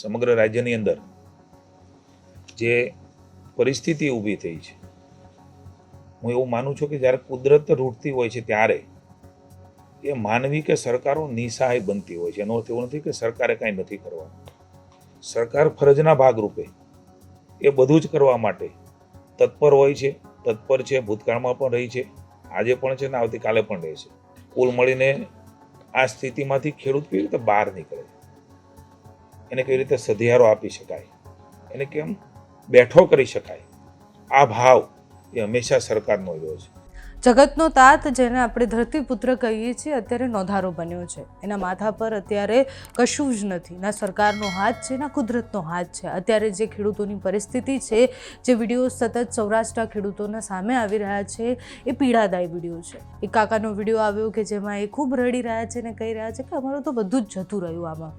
સમગ્ર રાજ્યની અંદર જે પરિસ્થિતિ ઊભી થઈ છે. હું એવું માનું છું કે જ્યારે કુદરત રૂટતી હોય છે ત્યારે એ માનવી કે સરકારો નિસહાય બનતી હોય છે. એનો અર્થ એવો નથી કે સરકારે કાંઈ નથી કરવાનું. સરકાર ફરજના ભાગરૂપે એ બધું જ કરવા માટે તત્પર હોય છે. તત્પર છે, ભૂતકાળમાં પણ રહી છે. આજે પણ છે ને આવતીકાલે પણ રહેશે કુલ મળીને આ સ્થિતિમાંથી ખેડૂત કેવી રીતે બહાર નીકળે? એને કેવી રીતે સધિયારો આપી શકાય? એને કેમ? બેઠો કરી શકાય. આ ભાવ એ હંમેશા સરકારનો રહ્યો છે. જગતનો તાત જેને આપણે ધરતીપુત્ર કહીએ છીએ અત્યારે નોંધારો બન્યો છે. એના માથા પર અત્યારે કશું જ નથી. ના સરકારનો હાથ છે, ના કુદરતનો હાથ છે. અત્યારે જે ખેડૂતોની પરિસ્થિતિ છે, જે વીડિયો સતત સૌરાષ્ટ્ર ખેડૂતોના સામે આવી રહ્યા છે, એ પીડાદાયી વીડિયો છે. એક કાકાનો વીડિયો આવ્યો કે જેમાં એ ખૂબ રડી રહ્યા છે ને કહી રહ્યા છે કે અમારું તો બધું જ જતું રહ્યું આમાં.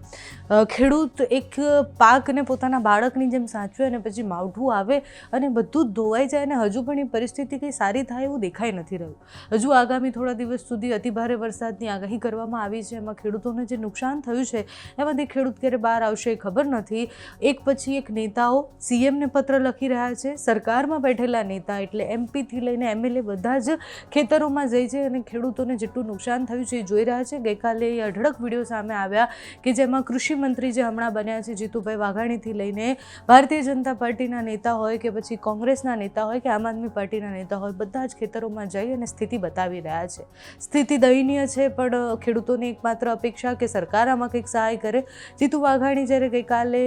ખેડૂત એક પાકને પોતાના બાળકની જેમ સાચવે અને પછી માવઠું આવે અને બધું ધોવાઈ જાય અને હજુ પણ એ પરિસ્થિતિ કંઈ સારી થાય એવું દેખાય નથી. રહ્યું. હજુ આગામી થોડા દિવસ સુધી અતિભારે વરસાદની આગાહી કરવામાં આવી છે. એમાં ખેડૂતોને જે નુકસાન થયું છે, એમાંથી ખેડૂત ક્યારે બહાર આવશે એ ખબર નથી. એક પછી એક નેતાઓ સીએમને પત્ર લખી રહ્યા છે. સરકારમાં બેઠેલા નેતા એટલે એમપીથી લઈને એમએલએ બધા જ ખેતરોમાં જઈ છે અને ખેડૂતોને જેટલું નુકસાન થયું છે એ જોઈ રહ્યા છે. ગઈકાલે એ અઢળક વીડિયો સામે આવ્યા કે જેમાં કૃષિમંત્રી જે હમણાં બન્યા છે, જીતુભાઈ વાઘાણીથી લઈને ભારતીય જનતા પાર્ટીના નેતા હોય કે પછી કોંગ્રેસના નેતા હોય કે આમ આદમી પાર્ટીના નેતા હોય, બધા જ ખેતરોમાં જઈ અને સ્થિતિ બતાવી રહ્યા છે. સ્થિતિ દયનીય છે, પણ ખેડૂતોની એકમાત્ર અપેક્ષા કે સરકાર આમાં કંઈક સહાય કરે. જીતુ વાઘાણી જ્યારે ગઈકાલે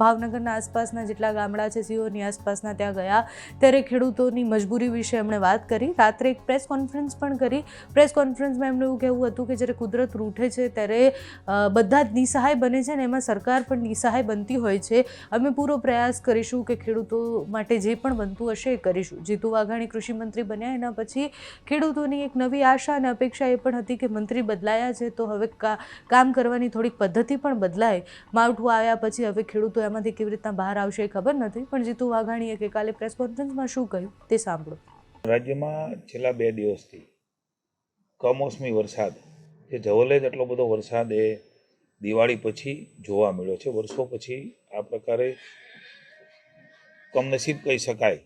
ભાવનગરના આસપાસના જેટલા ગામડા છે, સીઓની આસપાસના ત્યાં ગયા, ત્યારે ખેડૂતોની મજબૂરી વિશે એમણે વાત કરી. રાત્રે એક પ્રેસ કોન્ફરન્સ પણ કરી. પ્રેસ કોન્ફરન્સમાં એમનું એવું કહેવું હતું કે જ્યારે કુદરત રૂઠે છે, ત્યારે બધા જ નિસહાય બને છે ને એમાં સરકાર પણ નિસહાય બનતી હોય છે. અમે પૂરો પ્રયાસ કરીશું કે ખેડૂતો માટે જે પણ બનતું હશે એ કરીશું. જીતુ વાઘાણી કૃષિ મંત્રી બન્યા, એના પછી ખેડૂતોની એક નવી આશા અને અપેક્ષા એ પણ હતી કે મંત્રી બદલાયા છે, તો હવે કામ કરવાની થોડીક પદ્ધતિ પણ બદલાય. માવઠું આવ્યા પછી હવે ખેડૂતો એમાંથી કેવી રીતના બહાર આવશે એ ખબર નથી, પણ જીતુ વાઘાણીએ ગઈકાલે પ્રેસ કોન્ફરન્સમાં શું કહ્યું તે સાંભળો. રાજ્યમાં છેલ્લા બે દિવસથી કમોસમી વરસાદ, જે જવલે એટલો બધો વરસાદ એ દિવાળી પછી જોવા મળ્યો છે. વર્ષો પછી આ પ્રકારે કમનસીબ કહી શકાય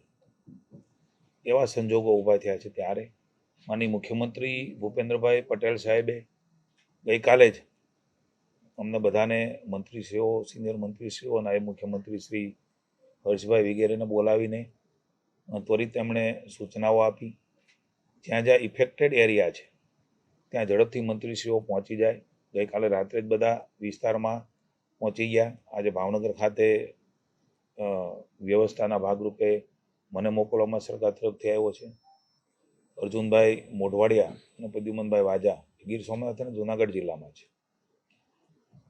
એવા સંજોગો ઊભા થયા છે ત્યારે. માની મુખ્યમંત્રી ભૂપેન્દ્રભાઈ પટેલ સાહેબે ગઈકાલે જ અમને બધાને મંત્રીશ્રીઓ, સિનિયર મંત્રીશ્રીઓ નાયબ મુખ્યમંત્રી શ્રી હર્ષભાઈ વગેરેને બોલાવીને ત્વરિત એમણે સૂચનાઓ આપી. જ્યાં જ્યાં ઇફેક્ટેડ એરિયા છે, ત્યાં ઝડપથી મંત્રીશ્રીઓ પહોંચી જાય. ગઈકાલે રાત્રે જ બધા વિસ્તારમાં પહોંચી ગયા. આજે ભાવનગર ખાતે વ્યવસ્થાના ભાગરૂપે મને મોકલવામાં સરકાર તરફથી આવ્યો છે. અર્જુનભાઈ મોઢવાડિયા અને પ્રદ્યુમનભાઈ વાજા ગીર સોમનાથ અને જુનાગઢ જિલ્લામાં છે.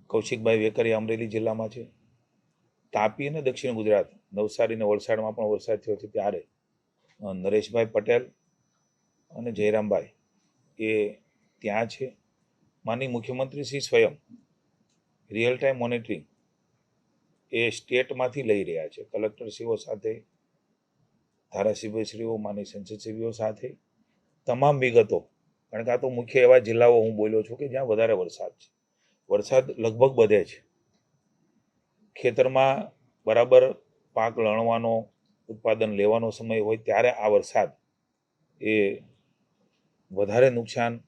કૌશિકભાઈ વેકરિયા અમરેલી જિલ્લામાં છે. તાપી અને દક્ષિણ ગુજરાત, નવસારી અને વલસાડમાં પણ વરસાદ થયો છે ત્યારે. નરેશભાઈ પટેલ અને જયરામભાઈ એ ત્યાં છે. માની મુખ્યમંત્રી શ્રી સ્વયં રિયલ ટાઈમ મોનિટરિંગ એ સ્ટેટમાંથી લઈ રહ્યા છે. કલેક્ટરશ્રીઓ સાથે ધારાસભ્યશ્રીઓ માની સંસદસભ્યો સાથે તમામ વિગતો, કારણ કે આ તો મુખ્ય એવા જિલ્લાઓ હું બોલ્યો છું કે જ્યાં વધારે વરસાદ છે. વરસાદ લગભગ બધે છે. ખેતરમાં બરાબર પાક લણવાનો, ઉત્પાદન લેવાનો સમય હોય ત્યારે આ વરસાદ એ વધારે નુકસાન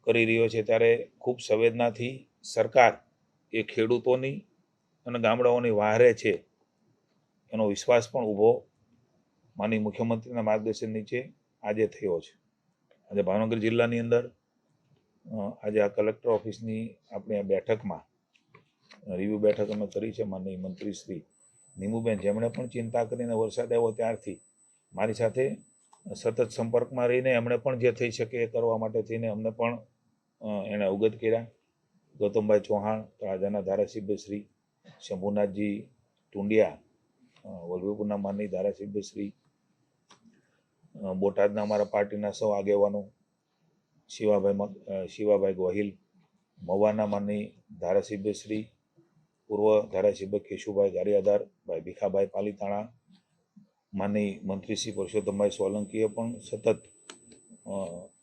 કરી રહ્યો છે. ત્યારે ખૂબ સંવેદનાથી સરકાર એ ખેડૂતોની અને ગામડાઓની વહારે છે એનો વિશ્વાસ પણ ઊભો માની મુખ્યમંત્રીના માર્ગદર્શન નીચે આજે થયો છે. આજે ભાવનગર જિલ્લાની અંદર આજે આ કલેક્ટર ઓફિસની આપણે આ બેઠકમાં રિવ્યુ બેઠક અમે કરી છે માનનીય મંત્રી શ્રી નીમુબેન. જેમણે પણ ચિંતા કરીને વરસાદ આવ્યો ત્યારથી, મારી સાથે સતત સંપર્કમાં રહીને એમણે પણ જે થઈ શકે એ કરવા માટે થઈને અમને પણ એણે અવગત કર્યા. ગૌતમભાઈ ચૌહાણ તળાજાના ધારાસભ્ય શ્રી શંભુનાથજી ટુંડિયા વલ્લભીપુરના માનની ધારાસભ્ય શ્રી બોટાદના અમારા પાર્ટીના સૌ આગેવાનો શિવાભાઈ શિવાભાઈ ગોહિલ મવાના માની ધારાસભ્ય પૂર્વ ધારાસભ્ય કેશુભાઈ ગારિયાદાર ભાઈ ભીખાભાઈ પાલીતાણા માની મંત્રી શ્રી પુરુષોત્તમભાઈ સોલંકીએ પણ સતત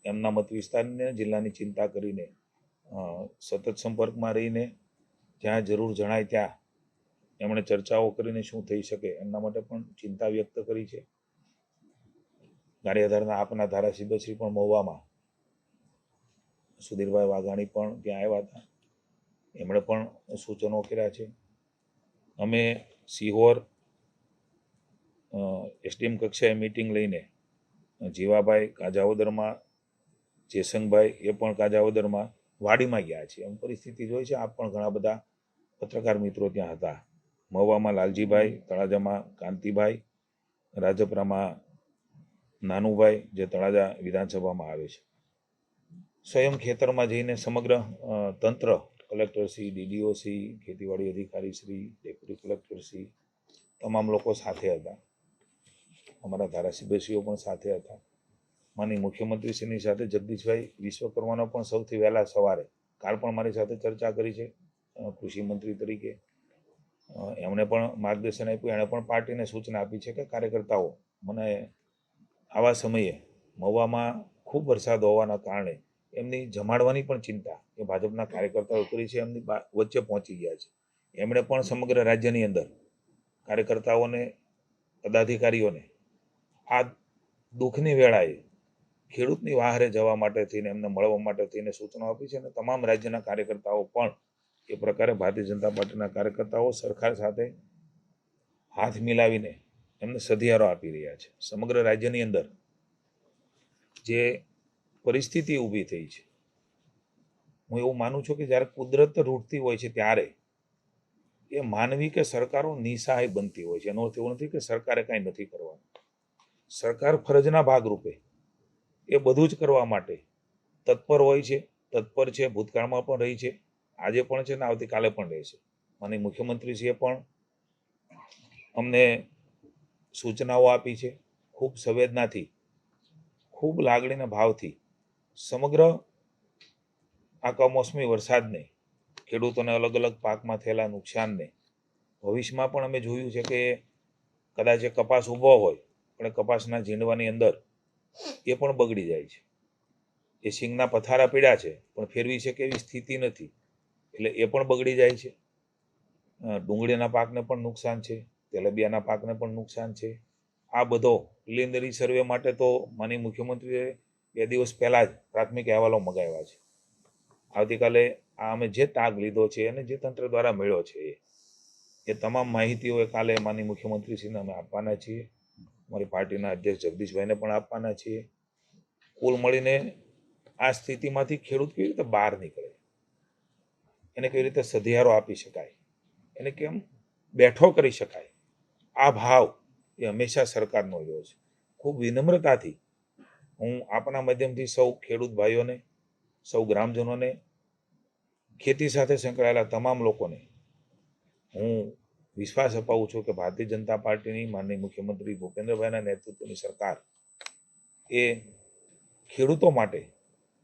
એમના મત વિસ્તારને જિલ્લાની ચિંતા કરીને સતત સંપર્કમાં રહીને, જ્યાં જરૂર જણાય ત્યાં એમણે ચર્ચાઓ કરીને શું થઈ શકે એમના માટે પણ ચિંતા વ્યક્ત કરી છે. ગારિયાધારના આપના ધારાસભ્યશ્રી પણ મહુવામાં સુધીરભાઈ વાઘાણી પણ ત્યાં આવ્યા હતા. એમણે પણ સૂચનો કર્યા છે. અમે સિહોર એસડીએમ કક્ષાએ મિટિંગ લઈને જીવાભાઈ કાજાવદરમાં, જેસંગભાઈ એ પણ કાજાવદરમાં વાડીમાં ગયા છે. એમ પરિસ્થિતિ જોઈ છે. આપ પણ ઘણા બધા પત્રકાર મિત્રો ત્યાં હતા. મહુવામાં લાલજીભાઈ, તળાજામાં કાંતિભાઈ, રાજપરામાં નાનુભાઈ જે તળાજા વિધાનસભામાં આવે છે. સ્વયં ખેતરમાં જઈને સમગ્ર તંત્ર કલેક્ટરશ્રી ડીડીઓશ્રી ખેતીવાડી અધિકારીશ્રી ડેપ્યુટી કલેક્ટરશ્રી તમામ લોકો સાથે હતા. અમારા ધારાસભ્યશ્રીઓ પણ સાથે હતા. માની મુખ્યમંત્રીશ્રીની સાથે જગદીશભાઈ વિશ્વકર્માનો પણ સૌથી વહેલા સવારે, કાલ પણ મારી સાથે ચર્ચા કરી છે કૃષિમંત્રી કૃષિ મંત્રી તરીકે. એમણે પણ માર્ગદર્શન આપ્યું, એણે પણ પાર્ટીને સૂચના આપી છે કે કાર્યકર્તાઓ મને આવા સમયે મહુવામાં ખૂબ વરસાદ હોવાના કારણે એમની જમાડવાની પણ ચિંતા એ ભાજપના કાર્યકર્તાઓ કરી છે, એમની વચ્ચે પહોંચી ગયા છે. એમણે પણ સમગ્ર રાજ્યની અંદર કાર્યકર્તાઓને, પદાધિકારીઓને આ દુઃખની વેળાએ ખેડૂતની વાહરે જવા માટે થઈને, એમને મળવા માટે થઈને સૂચનો આપી છે અને તમામ રાજ્યના કાર્યકર્તાઓ પણ એ પ્રકારે ભારતીય જનતા પાર્ટીના કાર્યકર્તાઓ સરકાર સાથે હાથ મિલાવીને એમને સધિયારો આપી રહ્યા છે. સમગ્ર રાજ્યની અંદર જે પરિસ્થિતિ ઊભી થઈ છે. હું એવું માનું છું કે જ્યારે કુદરત રૂટતી હોય છે ત્યારે એ માનવી કે સરકારો નિસહાય બનતી હોય છે. એનો અર્થ એવો નથી કે સરકારે કાંઈ નથી કરવાનું. સરકાર ફરજના ભાગરૂપે એ બધું જ કરવા માટે તત્પર હોય છે. તત્પર છે, ભૂતકાળમાં પણ રહી છે. આજે પણ છે ને આવતીકાલે પણ રહેશે અને મુખ્યમંત્રીશ્રીએ પણ અમને સૂચનાઓ આપી છે, ખૂબ સંવેદનાથી, ખૂબ લાગણીના ભાવથી. સમગ્ર આ કમોસમી વરસાદને, ખેડૂતોને અલગ અલગ પાકમાં થયેલા નુકસાનને, ભવિષ્યમાં પણ અમે જોયું છે કે કદાચ એ કપાસ ઊભો હોય, પણ એ કપાસના ઝીંડવાની અંદર એ પણ બગડી જાય છે. એ સિંગના પથારા પીડા છે, પણ ફેરવી શકે એવી સ્થિતિ નથી. એટલે એ પણ બગડી જાય છે. ડુંગળીના પાકને પણ નુકસાન છે. તેલબિયાના પાકને પણ નુકસાન છે. આ બધો પ્રિલિમિનરી સર્વે માટે તો માની મુખ્યમંત્રીએ બે દિવસ પહેલાં જ પ્રાથમિક અહેવાલો મગાવ્યા છે. આવતીકાલે આ અમે જે તાગ લીધો છે અને જે તંત્ર દ્વારા મળ્યો છે એ. તમામ માહિતીઓ કાલે માની મુખ્યમંત્રીશ્રીને અમે આપવાના છીએ. અમારી પાર્ટીના અધ્યક્ષ જગદીશભાઈને પણ આપવાના છીએ. કુલ મળીને આ સ્થિતિમાંથી ખેડૂત કેવી રીતે બહાર નીકળે? એને કેવી રીતે સધિયારો આપી શકાય? એને કેમ બેઠો કરી શકાય? આ ભાવ એ હંમેશા સરકારનો રહ્યો છે. ખૂબ વિનમ્રતાથી હું આપના માધ્યમથી સૌ ખેડૂત ભાઈઓને, સૌ ગ્રામજનોને, ખેતી સાથે સંકળાયેલા તમામ લોકોને હું વિશ્વાસ અપાવું છું કે ભારતીય જનતા પાર્ટીની માનનીય મુખ્યમંત્રી ભૂપેન્દ્રભાઈના નેતૃત્વની સરકાર એ ખેડૂતો માટે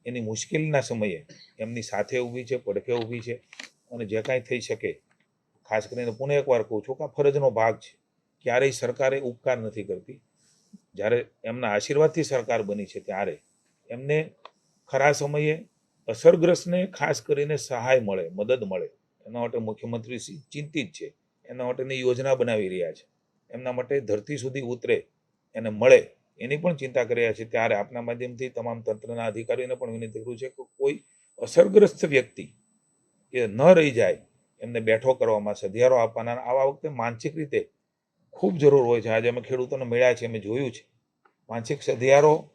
એની મુશ્કેલીના સમયે એમની સાથે ઊભી છે, પડખે ઊભી છે અને જે કાંઈ થઈ શકે, ખાસ કરીને પુનઃ એકવાર કહું છું કે આ ફરજનો ભાગ છે. ક્યારેય સરકારે ઉપકાર નથી કરતી. જ્યારે એમના આશીર્વાદથી સરકાર બની છે ત્યારે એમને ખરા સમયે અસરગ્રસ્તને ખાસ કરીને સહાય મળે, મદદ મળે. એના માટે મુખ્યમંત્રી શ્રી ચિંતિત છે. એના માટેની યોજના બનાવી રહ્યા છે. એમના માટે ધરતી સુધી ઉતરે એને મળે એની પણ ચિંતા કરી રહ્યા છે. ત્યારે આપના માધ્યમથી તમામ તંત્રના અધિકારીઓને પણ વિનંતી કરું છે કે કોઈ અસરગ્રસ્ત વ્યક્તિ એ ન રહી જાય એમને બેઠો કરવામાં સધિયારો આપવાના. આવા વખતે માનસિક રીતે ખૂબ જરૂર હોય છે. આજે અમે ખેડૂતોને મળ્યા છે અમે જોયું છે. માનસિક સધિયારો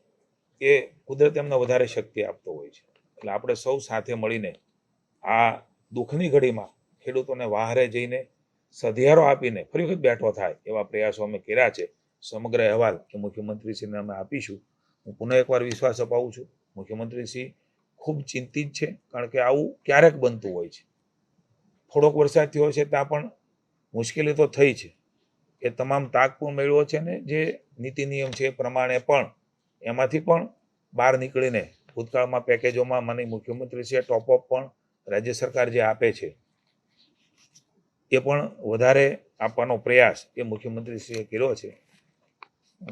એ કુદરત એમને વધારે શક્તિ આપતો હોય છે. એટલે આપણે સૌ સાથે મળીને આ દુઃખની ઘડીમાં ખેડૂતોને વાહરે જઈને સધિયારો આપીને ફરી વખત બેઠો થાય એવા પ્રયાસો અમે કર્યા છે. સમગ્ર અહેવાલ કે મુખ્યમંત્રીશ્રીને અમે આપીશું. હું પુનઃ એકવાર વિશ્વાસ અપાવું છું. મુખ્યમંત્રીશ્રી ખૂબ ચિંતિત છે, કારણ કે આવું ક્યારેક બનતું હોય છે. થોડોક વરસાદ થયો છે, ત્યાં પણ મુશ્કેલી તો થઈ છે. એ તમામ તાક પણ મેળવ્યો છે ને, જે નીતિ નિયમ છે એ પ્રમાણે પણ એમાંથી પણ બહાર નીકળીને ભૂતકાળમાં પેકેજોમાં મને મુખ્યમંત્રીશ્રીએ ટોપઅપ પણ રાજ્ય સરકાર જે આપે છે, એ પણ વધારે આપવાનો પ્રયાસ એ મુખ્યમંત્રીશ્રીએ કર્યો છે.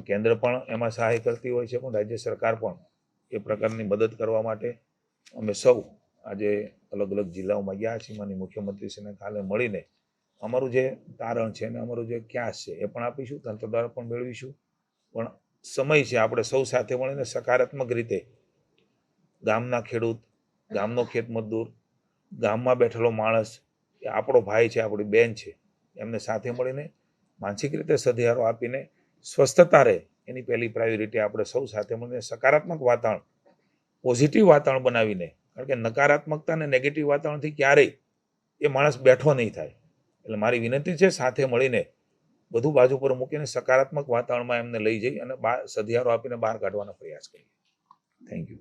કેન્દ્ર પણ એમાં સહાય કરતી હોય છે, પણ રાજ્ય સરકાર પણ એ પ્રકારની મદદ કરવા માટે અમે સૌ આજે અલગ અલગ જિલ્લાઓમાં ગયા છીએ. માની મુખ્યમંત્રીશ્રીને કાલે મળીને અમારું જે તારણ છે અને અમારું જે ક્યાસ છે એ પણ આપીશું, તંત્ર દ્વારા પણ મેળવીશું. પણ સમય છે આપણે સૌ સાથે મળીને સકારાત્મક રીતે ગામના ખેડૂત, ગામનો ખેત મજદૂર, ગામમાં બેઠેલો માણસ, એ આપણો ભાઈ છે, આપણી બેન છે, એમને સાથે મળીને માનસિક રીતે સધિયારો આપીને સ્વસ્થતા રહે, એની પહેલી પ્રાયોરિટી આપણે સૌ સાથે મળીને સકારાત્મક વાતાવરણ પોઝિટિવ વાતાવરણ બનાવીને, કારણ કે નકારાત્મકતા અને નેગેટિવ વાતાવરણથી ક્યારેય એ માણસ બેઠો નહીં થાય. એટલે મારી વિનંતી છે, સાથે મળીને બધું બાજુ પર મૂકીને સકારાત્મક વાતાવરણમાં એમને લઈ જઈ અને બહાર સધિયારો આપીને બહાર કાઢવાનો પ્રયાસ કરીએ. Thank you